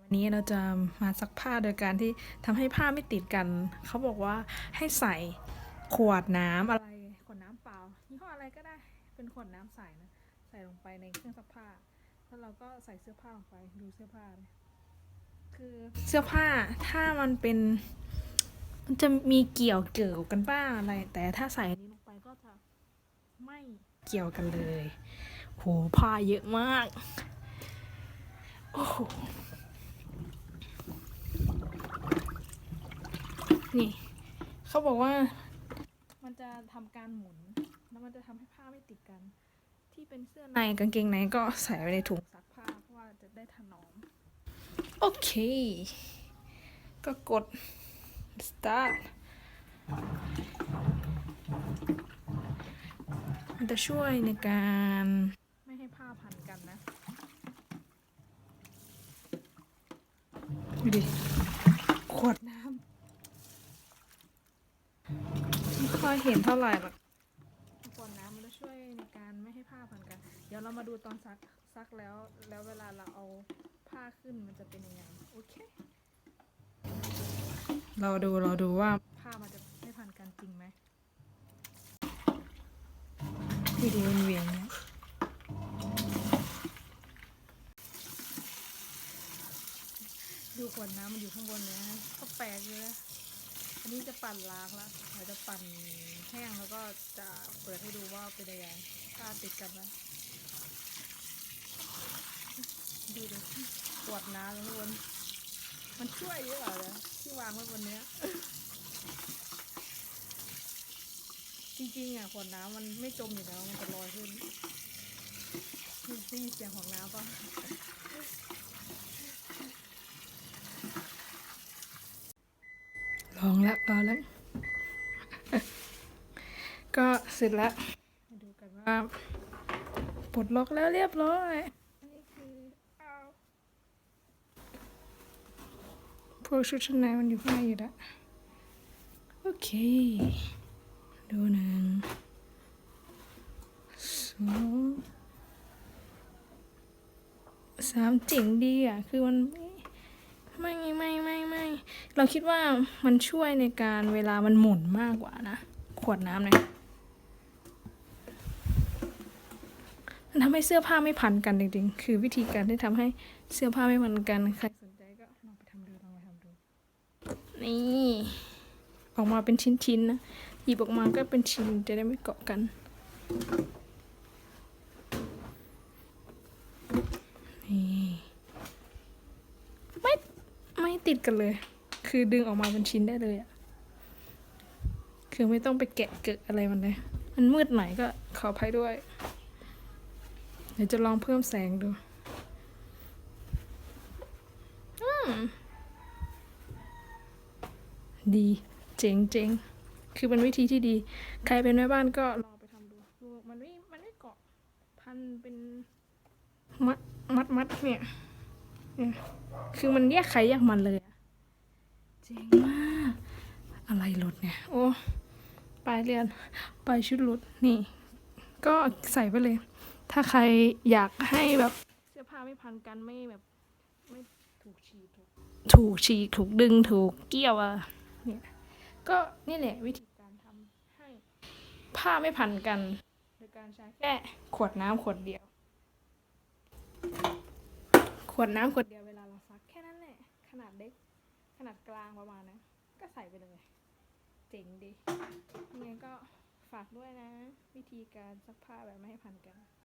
วันนี้เราจะมาซักผ้าโดยการที่ทำให้ผ้าไม่ติดกัน เขาบอกว่าให้ใส่ขวดน้ำอะไร ขวดน้ำเปล่ายี่ห้ออะไรก็ได้ เป็นขวดน้ำใสนะ ใส่ลงไปในเครื่องซักผ้า แล้วเราก็ใส่เสื้อผ้าลงไป ดูเสื้อผ้าเลยคือเสื้อผ้าถ้ามันเป็นมันจะมีเกี่ยวเกี่ยวกันบ้างอะไร แต่ถ้าใส่นนี้ลงไปก็จะไม่เกี่ยวกันเลย โหผ้าเยอะมาก โอ้โห นี่ เขาบอกว่า มันจะทำการหมุน แล้วมันจะทำให้ผ้าไม่ติดกัน ที่เป็นเสื้อในกางเกงในก็ใส่ไว้ในถุงซักผ้าเพราะว่าจะได้ถนอม โอเค ก็กด start มันจะช่วยในการไม่ให้ผ้าพันกันนะดูดิขวดน้ ค่อยเห็นเท่าไหร่หรอกขวดน้ำมันจะช่วยในการไม่ให้ผ้าพันกัน เดี๋ยวเรามาดูตอนซักซักแล้ว แล้วเวลาเราเอาผ้าขึ้นมันจะเป็นยังไง โอเค เราดูเราดูว่าผ้ามันจะไม่พันกันจริงไหมวิดีโอมันเวียงเนี่ยดูขวดน้ำมันอยู่ข้างบนเลยนะก็แปลกเลยนะ อันนี้จะปั่นล้างแล้วเราจะปั่นแห้งแล้วก็จะเปิดให้ดูว่าเป็นยังไงผ้าติดกันไหมดูดิขวดน้ำข้างบนมันช่วยหรือเปล่าเนี่ยที่วางไว้บนเนี้ยจริงๆอะขวดน้ำมันไม่จมอยู่แล้วมันจะลอยขึ้นนี่ได้ยินเสียงของน้ำปะ ลองแล้วลองแล้ว ก็เสร็จแล้วมาดูกันว่าปลดล็อกแล้วเรียบร้อยอันนี้คือเอาพวกชุดชั้นในมันอยู่ข้างในอยู่ล้วโอเค ดูหนึ่งสองสามเจ๋งดีอะ คือมันไม่ เราคิดว่ามันช่วยในการเวลามันหมุนมากกว่านะ ขวดน้ำเนี่ยมันทำให้เสื้อผ้าไม่พันกันจริงๆ คือวิธีการที่ทำให้เสื้อผ้าไม่พันกัน ใครสนใจก็ลองไปทำดูลองไปทำดู นี่ ออกมาเป็นชิ้นๆนะ หยิบออกมาก็เป็นชิ้นจะได้ไม่เกาะกัน นี่ ไม่ ไม่ติดกันเลย คือดึงออกมาเป็นชิ้นได้เลยอะคือไม่ต้องไปแกะเกิดอะไรมันเลย มันมืดหน่อยก็ขออภัยด้วย เดี๋ยวจะลองเพิ่มแสงดู อืม ดี เจ๋งเจ๋งคือเป็นวิธีที่ดี ใครเป็นแม่บ้านก็ลองไปทำดูดูมันไม่ มันไม่เกาะ พันเป็นมัดมัดมัดเนี่ย เนี่ย คือมันแยกใครแยกมันเลยอะ เจ๋งมาก อะไรหลุดเนี่ย โอ้ปลายเรียนปลายชุดหลุดนี่ ก็ใส่ไปเลย ถ้าใครอยากให้แบบเสื้อผ้าไม่พันกันไม่แบบไม่ถูกฉีกถูกฉีกถูกดึงถูกเกี่ยวอะเนี่ยก็นี่แหละวิธีการทำให้ผ้าไม่พันกันโดยการใช้แค่ขวดน้ำขวดเดียว ขวดน้ำขวดเดียวเวลาเราซักแค่นั้นแหละขนาดเล็ก ขนาดกลางประมาณนะก็ใส่ไปเลย เจ๋งดียังไงก็ฝากด้วยนะ วิธีการซักผ้าแบบไม่ให้พันกัน